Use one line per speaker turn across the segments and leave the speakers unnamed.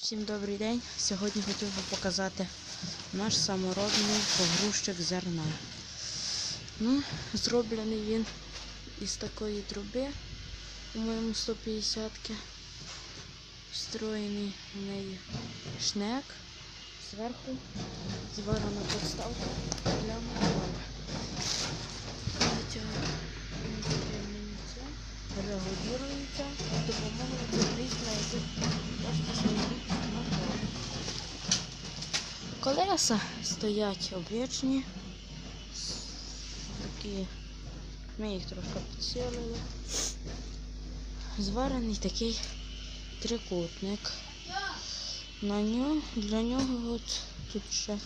Всім добрий день. Сьогодні хотів би показати наш саморобний погрузчик зерна. Ну, зроблений він із такої труби, по-моєму, 150-ки. Встроєний в неї шнек. Зверху зварена подставка для мотора. Витягуємо це, регулюється з допомогою цих на яких можна встановити мотор. Колеса стоять обвічні. Такі, ми їх трошки підсилили. Зварений такий трикутник. На нього, для нього от тут ще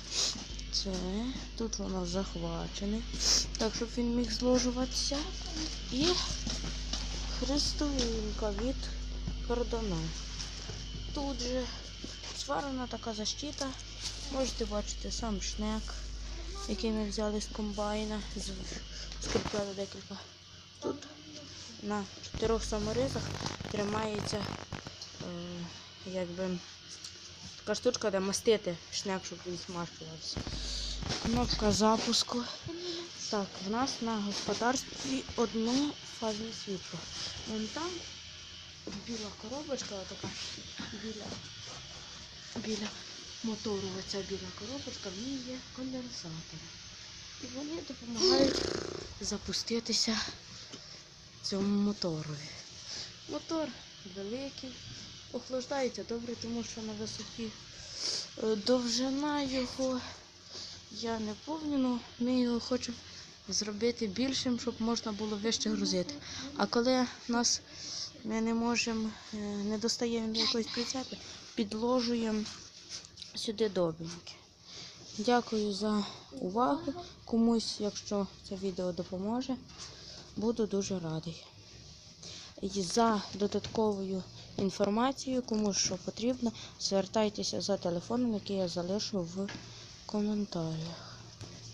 це, тут воно захвачене, так щоб він міг зложуватися. І хрестовинка від кордона. Тут же зварена така защита. Можете бачити сам шнек, який ми взяли з комбайна, скріпили декілька. Тут на чотирьох саморизах тримається е, якби така штучка, де мастити шнек, щоб він змащувався. Кнопка запуску. Так, в нас на господарстві одно фазне світло. Вон там біла коробочка, така біля, біля мотору, оця біла коробочка, в ній є конденсатори. І вони допомагають запуститися цьому моторові. Мотор великий, охлаждається добре, тому що на висоті Е, довжина його я не пам'ятаю, ми його хочемо зробити більшим, щоб можна було вище грузити. А коли нас ми не можемо, е, не достаємо до якоїсь прицепи, підложуємо сюди добінки. Дякую за увагу. Комусь, якщо це відео допоможе, буду дуже радий. І за додатковою інформацією, кому що потрібно, звертайтеся за телефоном, який я залишу в коментарях.